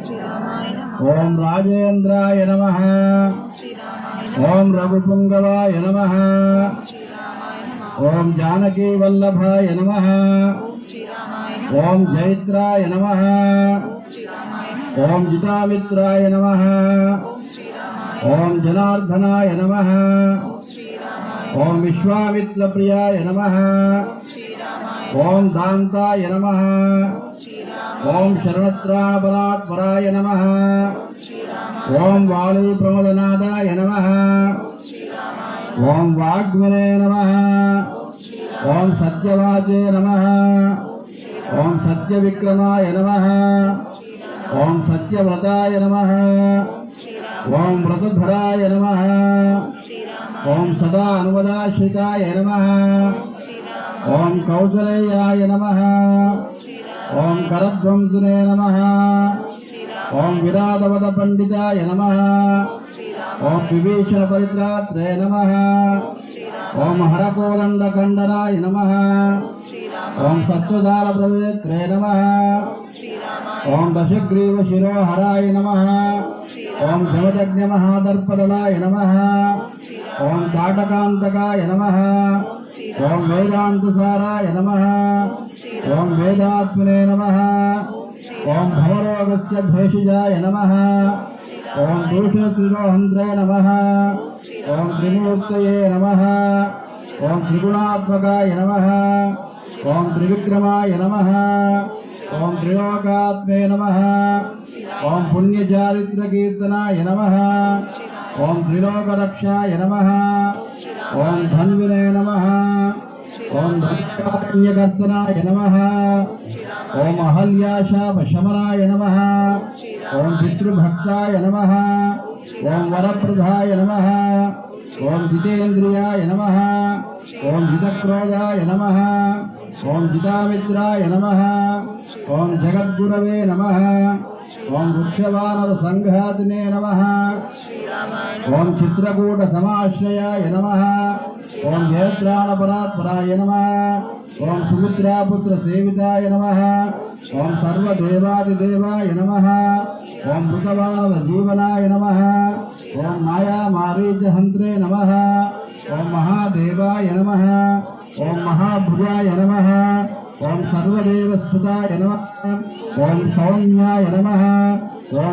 శ్రీరామాయ నమః ఓం రాజేంద్రాయ నమ శ్రీరామాయ ఓం రఘుపుంగవాయ నమ శ్రీరామాయ నమః ఓం జానకీ వల్లభాయ నమ ఓం శ్రీరామాయ నమః ఓం జైత్రాయ నమ శ్రీరామాయ నమః ఓం దాంతాయ నమ. ఓం శరణత్రాణపరాత్పరాయ నమ. ఓం వాలీ ప్రమదనాథాయ నమ. ఓం వాగ్మనే నమ. ఓం సత్యవాచే నమ. ఓం సత్యవిక్రమాయ నమ. ఓం సత్యవ్రతాయ నమ. ఓం వ్రతధరాయ నమ. ఓం సదా అనువదాశ్రితాయ నమ. ఓం కౌసలేయాయ నమ. ఓం కరధ్వంసునే నమ. ఓం విరాధవద పండితాయ నమ. ఓం విభీషణ పరిత్రాత్రే నమ. ఓం హరకోలండ ఖండనాయ నమ. ఓం సత్వదాల ప్రవేత్రే నమ. ఓం దశగ్రీవ శిరోహరాయ నమ. ఓం శమదగ్ఞ మహాదర్పదలాయ నమ. ఓం కాటకాంతకాయ నమ. ఓం వేదాంతసారాయ నమ. ఓం వేదాత్మనే నమ. ఓం భవరోగస్య భేషజాయ నమ. ఓం దూషశిరోహంత్రే నమ. ఓం త్రిమూర్తయే నమ. ఓం త్రిగుణాత్మకాయ నమ. ఓం త్రివిక్రమాయ నమ. ఓం త్రిలోకాత్మే నమ. ఓం పుణ్యచారిత్రకీర్తనాయ నమ. ఓం త్రిలోకరక్షాయ నమ. ఓం ధన్వినే నమ. ఓం ధన్యకర్తనాయ నమ. ఓం అహల్యాశాపశమనాయ నమ. ఓం పితృభక్తాయ నమ. ఓం వరప్రదాయ నమ. ఓం జితేంద్రియాయ నమ ఓం జితక్రోధాయ నమ ఓం జితామిత్రాయ నమ ఓం జగద్గురవే నమ ఓం వృక్షవానర సంఘాతినే నమ ఓం చిత్రకూట సమాశ్రయాయ నమ ఓం నేత్రాణపరాత్పరాయ నమ ఓం సుమిత్రాపుత్ర సేవితాయ నమ ఓం సర్వదేవాదిదేవాయ నమ ఓం మృతవానర జీవనాయ నమ ఓం మాయామారీచహంత్రే నమ. ఓం మహాదేవాయ నమ. ఓం మహాభుజాయ నమ. ఓం సర్వదేవస్ఫుతాయ నమ. ఓం సౌమ్యాయ నమ. ఓం